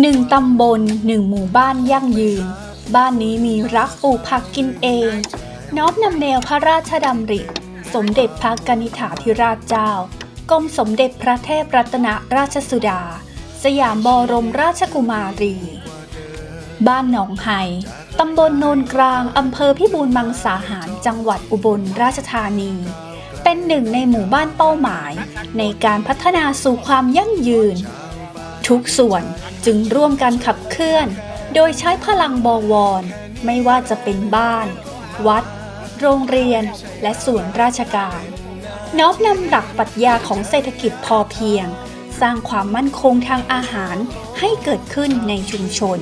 หนึ่งตำบลหนึ่งหมู่บ้านยั่งยืน บ้านนี้มีรักปลูกผักกินเอง น้อมนำแนวพระราชดำริ สมเด็จพระกนิษฐาธิราชเจ้ากรมสมเด็จพระเทพรัตนราชสุดา สยามบรมราชกุมารี บ้านหนองไฮตำบลโนนกลาง อำเภอพิบูลมังสาหาร จังหวัดอุบลราชธานี เป็นหนึ่งในหมู่บ้านเป้าหมาย ในการพัฒนาสู่ความยั่งยืน ทุกส่วนจึงร่วมกันขับเคลื่อน โดยใช้พลังบวร ไม่ว่าจะเป็นบ้าน วัด โรงเรียน และส่วนราชการน้อมนำหลักปรัชญาของเศรษฐกิจพอเพียง สร้างความมั่นคงทางอาหารให้เกิดขึ้นในชุมชน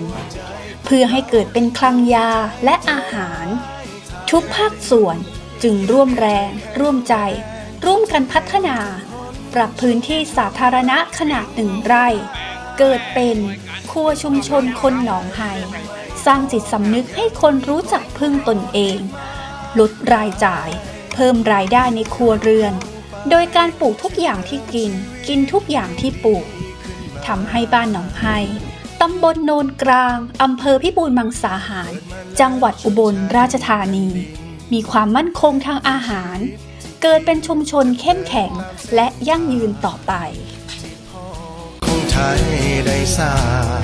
เพื่อให้เกิดเป็นคลังยาและอาหาร ทุกภาคส่วนจึงร่วมแรง ร่วมใจ ร่วมกันพัฒนา ปรับพื้นที่สาธารณะขนาดหนึ่งไร่ เกิดเป็นครัวชุมชนคนหนองไฮสร้างจิตสำนึกให้คนรู้จักพึ่งตนเอง ลดรายจ่าย เพิ่มรายได้ในครัวเรือน โดยการปลูกทุกอย่างที่กิน กินทุกอย่างที่ปลูกทำให้บ้านหนองไฮตำบลโนนกลางอำเภอพิบูลมังสาหาร จังหวัดอุบลราชธานี มีความมั่นคงทางอาหาร เกิดเป็นชุมชนเข้มแข็งและยั่งยืนต่อไป ของ